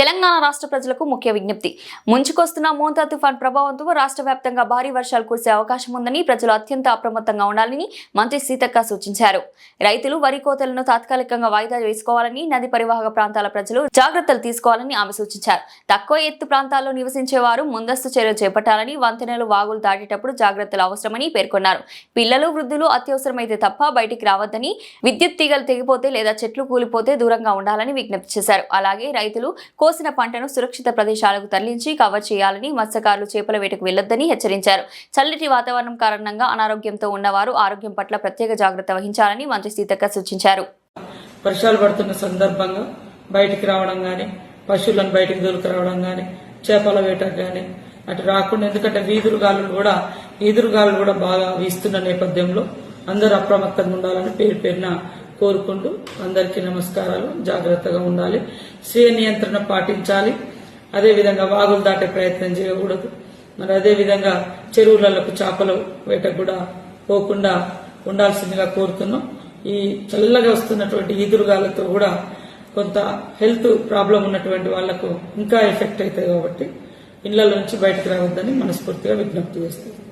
తెలంగాణ రాష్ట్ర ప్రజలకు ముఖ్య విజ్ఞప్తి. ముంచుకొస్తున్న మోంతా తుఫాన్ ప్రభావంతో రాష్ట్ర వ్యాప్తంగా భారీ వర్షాలు కురిసే అవకాశం ఉందని ప్రజలు అత్యంత అప్రమత్తంగా ఉండాలని మంత్రి సీతక్క సూచించారు. రైతులు వరి కోతలను తాత్కాలికంగా వాయిదా వేసుకోవాలని నది పరివాహక ప్రాంతాల ప్రజలు జాగ్రత్తలు తీసుకోవాలని ఆమె సూచించారు. తక్కువ ఎత్తు ప్రాంతాల్లో నివసించే వారు ముందస్తు చర్యలు చేపట్టాలని వంతెనలు వాగులు దాటేటప్పుడు జాగ్రత్తలు అవసరమని పేర్కొన్నారు. పిల్లలు వృద్ధులు అత్యవసరమైతే తప్ప బయటికి రావద్దని విద్యుత్ తీగలు తెగిపోతే లేదా చెట్లు కూలిపోతే దూరంగా ఉండాలని విజ్ఞప్తి చేశారు. అలాగే రైతులు కోసిన పంటను సురక్షిత ప్రదేశాలకు తరలించి కవర్ చేయాలని మత్స్యకారులు చేపల వేటకు వెళ్ళొద్దని హెచ్చరించారు. చల్లటి వాతావరణం కారణంగా అనారోగ్యంతో ఉన్నవారు ఆరోగ్యం పట్ల ప్రత్యేక జాగ్రత్త వహించాలని మంత్రి సీతక్క సూచించారు. వర్షాలు పడుతున్న సందర్భంగా బయటికి రావడం కానీ పశువులను బయటికి దొరికి కానీ చేపల వేటకు కానీ అటు రాకుండా ఎందుకంటే వీధులు కూడా ఈదురుగాలు కూడా బాగా వీస్తున్న నేపథ్యంలో అందరూ అప్రమత్తంగా ఉండాలని పేరు పేరున కోరుకుంటూ అందరికీ నమస్కారాలు. జాగ్రత్తగా ఉండాలి. స్వీయ నియంత్రణ పాటించాలి. అదేవిధంగా వాగులు దాటే ప్రయత్నం చేయకూడదు. మరి అదేవిధంగా చెరువులకు చేపలు వేటకు కూడా పోకుండా ఉండాల్సిందిగా కోరుతున్నాం. ఈ చల్లగా వస్తున్నటువంటి ఈదురుగాలతో కూడా కొంత హెల్త్ ప్రాబ్లం ఉన్నటువంటి వాళ్ళకు ఇంకా ఎఫెక్ట్ అవుతాయి కాబట్టి ఇళ్ళ నుంచి బయటకు రావద్దని మనస్ఫూర్తిగా విజ్ఞప్తి చేస్తుంది